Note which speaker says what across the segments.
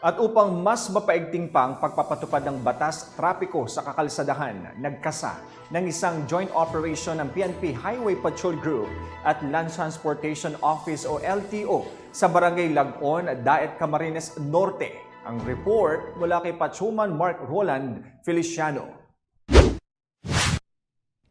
Speaker 1: At upang mas mapaigting pa ang pagpapatupad ng batas trapiko sa kakalsadahan, nagkasa ng isang joint operation ng PNP Highway Patrol Group at Land Transportation Office o LTO sa Barangay Lagon, Daet Camarines Norte. Ang report mula kay Pachuman Mark Roland Feliciano.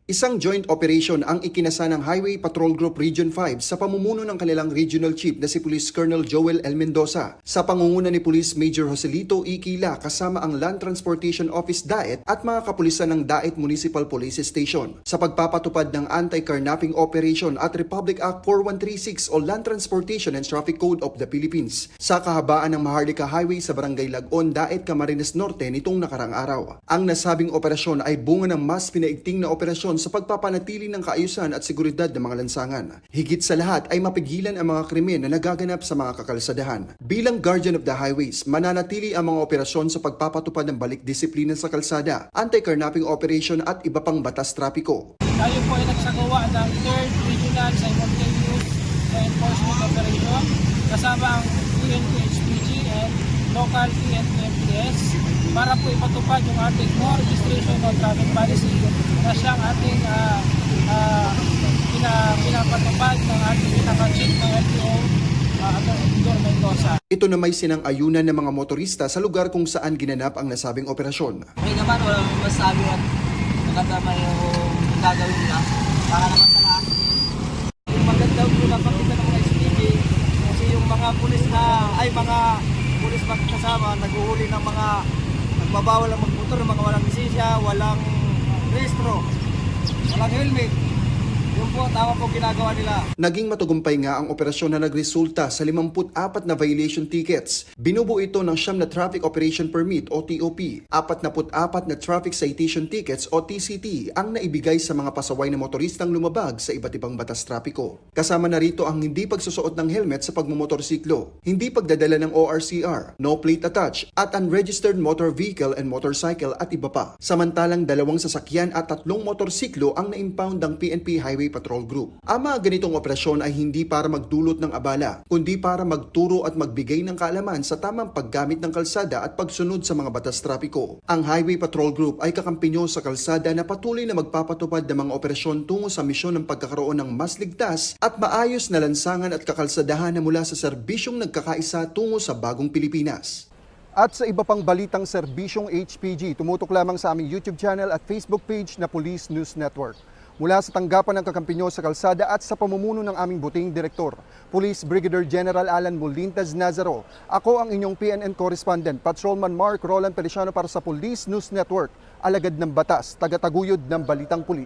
Speaker 2: Isang joint operation ang ikinasa ng Highway Patrol Group Region 5 sa pamumuno ng kanilang regional chief na si Police Colonel Joel El Mendoza. Sa pangunguna ni Police Major Joselito Iquila kasama ang Land Transportation Office Daet at mga kapulisan ng Daet Municipal Police Station. Sa pagpapatupad ng Anti-Carnapping Operation at Republic Act 4136 o Land Transportation and Traffic Code of the Philippines sa kahabaan ng Maharlika Highway sa Barangay Lagon, Daet, Camarines Norte nitong nakarang araw. Ang nasabing operasyon ay bunga ng mas pinaigting na operasyon sa pagpapanatili ng kaayusan at seguridad ng mga lansangan. Higit sa lahat ay mapigilan ang mga krimen na nagaganap sa mga kakalsadahan. Bilang Guardian of the Highways, mananatili ang mga operasyon sa pagpapatupad ng balik disiplina sa kalsada, anti-carnapping operation at iba pang batas trapiko.
Speaker 3: Tayo po ay nagsagawa ng 3rd Regional Simultaneous Enforcement Operation kasama ang PNP HPG and local PNP MPS para po ipatupad yung ating no registration of traffic policy na siyang ating ah, ah, pina, pinapatupad ng ating pinaka-chief ng LTO uh, Igor Mendoza.
Speaker 2: Ito na may sinang-ayunan ng mga motorista sa lugar kung saan ginanap ang nasabing operasyon.
Speaker 4: Okay naman, walang masabi at maganda man yung gagawin nila para naman sa lahat. Yung maganda po napakita ng mga SPG kasi yung mga pulis na, ay mga pulis magkasama, naguhuli ng mga nagbabawal ang magmotor, mga walang lisensya, walang rehistro, walang helmet. Po tama po ginagawa nila.
Speaker 2: Naging matagumpay nga ang operasyon na nagresulta sa 54 na violation tickets. Binubuo ito ng siyam na Traffic Operation Permit o TOP, 44 na Traffic Citation Tickets o TCT ang naibigay sa mga pasaway na motoristang lumabag sa iba't ibang batas trapiko. Kasama na rito ang hindi pagsusuot ng helmet sa pagmumotorsiklo, hindi pagdadala ng ORCR, no plate attach, at unregistered motor vehicle and motorcycle at iba pa. Samantalang dalawang sasakyan at tatlong motorsiklo ang na-impound ng PNP Highway Patrol Group. Ang mga ganitong operasyon ay hindi para magdulot ng abala, kundi para magturo at magbigay ng kaalaman sa tamang paggamit ng kalsada at pagsunod sa mga batas trapiko. Ang Highway Patrol Group ay kakampinyo sa kalsada na patuloy na magpapatupad ng mga operasyon tungo sa misyon ng pagkakaroon ng mas ligtas at maayos na lansangan at kakalsadahan na mula sa serbisyong nagkakaisa tungo sa bagong Pilipinas. At sa iba pang balitang serbisyong HPG, tumutok lamang sa aming YouTube channel at Facebook page na Police News Network. Mula sa tanggapan ng kakampinyo sa kalsada at sa pamumuno ng aming buting direktor, Police Brigadier General Alan Molintas Nazaro, ako ang inyong PNN correspondent, Patrolman Mark Roland Feliciano para sa Police News Network, alagad ng batas, tagataguyod ng balitang pulis.